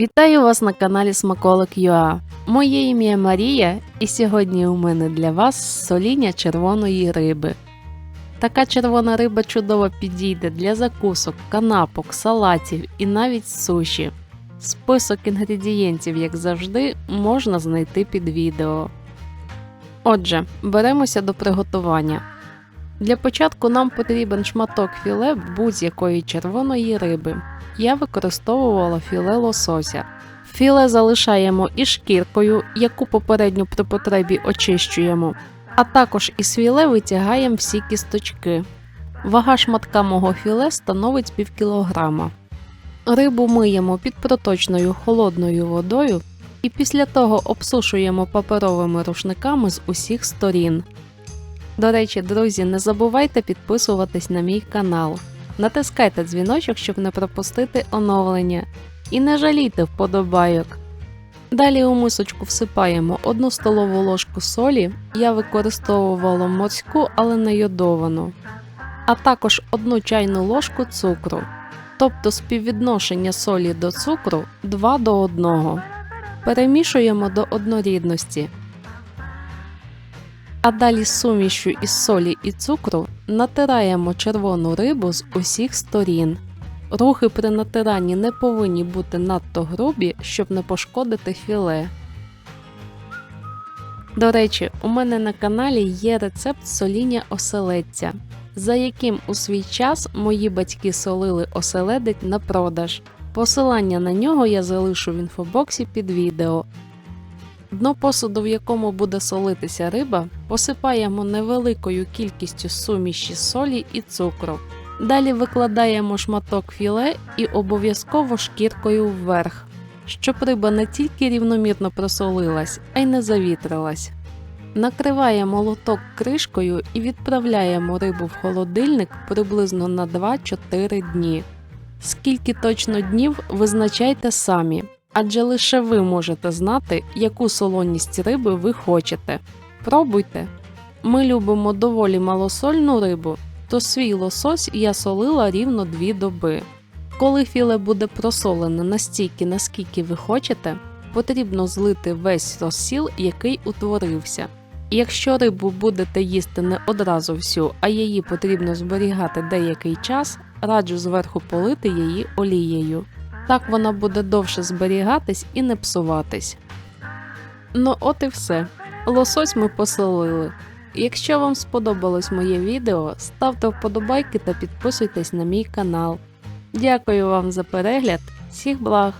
Вітаю вас на каналі Смаколик ЮА. Моє ім'я Марія, і сьогодні у мене для вас соління червоної риби. Така червона риба чудово підійде для закусок, канапок, салатів і навіть суші. Список інгредієнтів, як завжди, можна знайти під відео. Отже, беремося до приготування. Для початку нам потрібен шматок філе будь-якої червоної риби. Я використовувала філе лосося. Філе залишаємо із шкіркою, яку попередньо при потребі очищуємо, а також із філе витягаємо всі кісточки. Вага шматка мого філе становить пів кілограма. Рибу миємо під проточною холодною водою і після того обсушуємо паперовими рушниками з усіх сторін. До речі, друзі, не забувайте підписуватись на мій канал. Натискайте дзвіночок, щоб не пропустити оновлення. І не жалійте вподобайок. Далі у мисочку всипаємо 1 столову ложку солі, я використовувала морську, але не йодовану, а також 1 чайну ложку цукру, тобто співвідношення солі до цукру 2 до 1. Перемішуємо до однорідності. А далі сумішю із солі і цукру натираємо червону рибу з усіх сторін. Рухи при натиранні не повинні бути надто грубі, щоб не пошкодити філе. До речі, у мене на каналі є рецепт соління оселедця, за яким у свій час мої батьки солили оселедець на продаж. Посилання на нього я залишу в інфобоксі під відео. Дно посуду, в якому буде солитися риба, посипаємо невеликою кількістю суміші солі і цукру. Далі викладаємо шматок філе і обов'язково шкіркою вверх, щоб риба не тільки рівномірно просолилась, а й не завітрилась. Накриваємо лоток кришкою і відправляємо рибу в холодильник приблизно на 2-4 дні. Скільки точно днів визначайте самі, адже лише ви можете знати, яку солоність риби ви хочете. Пробуйте. Ми любимо доволі малосольну рибу, то свій лосось я солила рівно 2 доби. Коли філе буде просолене настільки, наскільки ви хочете, потрібно злити весь розсіл, який утворився. Якщо рибу будете їсти не одразу всю, а її потрібно зберігати деякий час, раджу зверху полити її олією. Так вона буде довше зберігатись і не псуватись. Ну, от і все. Лосось ми посолили. Якщо вам сподобалось моє відео, ставте вподобайки та підписуйтесь на мій канал. Дякую вам за перегляд, всіх благ!